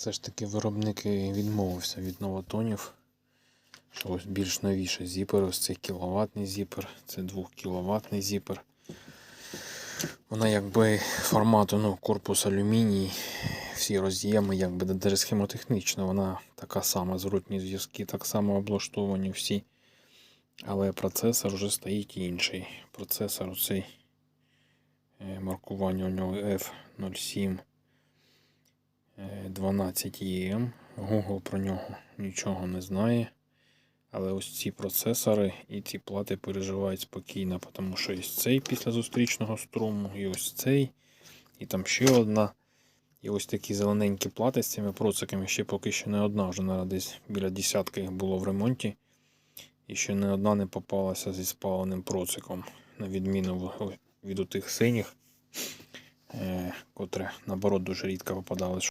Все ж таки виробник відмовився від новотонів. Що більш новіше зіпер, ось цей кіловатний зіпер, це 2 кіловатний зіпер. Вона якби формату, ну, корпус алюміній, всі роз'єми, якби навіть схемотехнічно, вона така сама, зворотні зв'язки, так само облаштовані всі. Але процесор вже стоїть інший. Процесор оцей е, маркування у нього F07 е, 12EM. Google про нього нічого не знає. Але ось ці процесори і ці плати переживають спокійно, тому що ось цей після зустрічного струму, і ось цей, і там ще одна. І ось такі зелененькі плати з цими проциками ще поки що не одна, вже наразі десь біля десятки їх було в ремонті. І ще не одна не попалася зі спаленим проциком, на відміну від тих синіх, е, котре наоборот дуже рідко попадались.